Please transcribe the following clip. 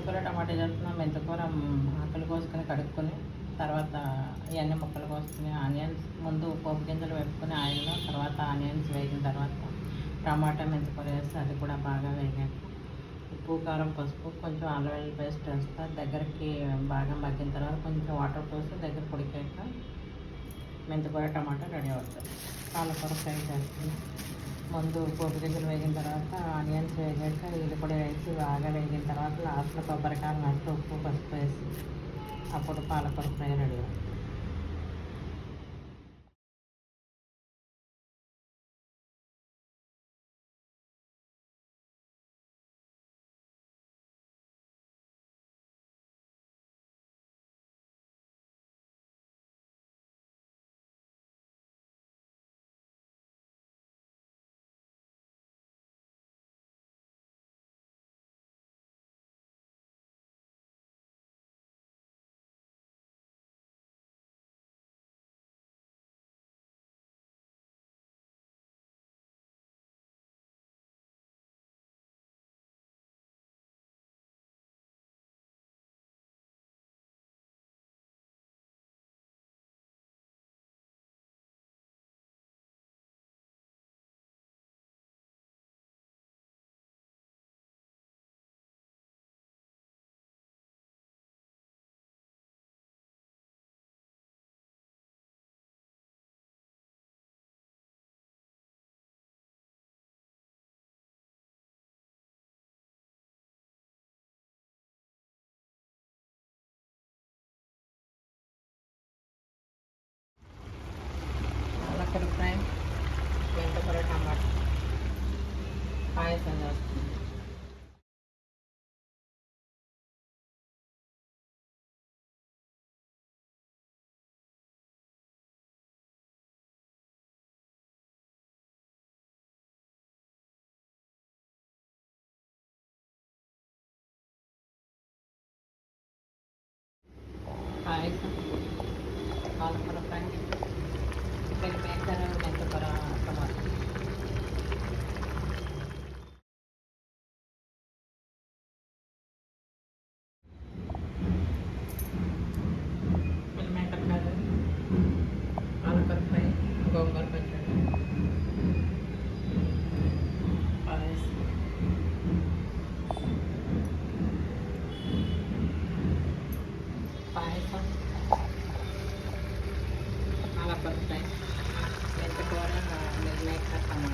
అట్లా చేస్తున్నాం మెంతకూర ఆకులు కోసుకొని కడుక్కొని తర్వాత ఇవన్నీ ముక్కలు కోసుకుని ఆనియన్స్ ముందు పోపు గింజలు వేపుకొని ఆయిల్లో తర్వాత ఆనియన్స్ వేగిన తర్వాత టమాటా మెంతకూర వేసి అది కూడా బాగా వేగాక ఉప్పు కారం పసుపు కొంచెం అల్లం పేస్ట్ వేస్తా. దగ్గరికి బాగా మగ్గిన తర్వాత కొంచెం వాటర్ పోసి దగ్గర పొడికాక మెంతికూర టమాటా రెడీ అవుతుంది. పాలకూర ఫ్రై చేస్తుంది ముందు పోపు గింజలు వేగిన తర్వాత ఆనియన్స్ వేగాక ఇది కూడా వేసి బాగా వేగిన తర్వాత లాస్ట్లో కొబ్బరికాయ నట్టు ఉప్పు పసుపు వేసి అప్పుడు పాలకూర ఫ్రై రెడీ అవుతుంది కొంచెం అలా పడతాయి. ఎంత కూర నిర్ణయిస్తాం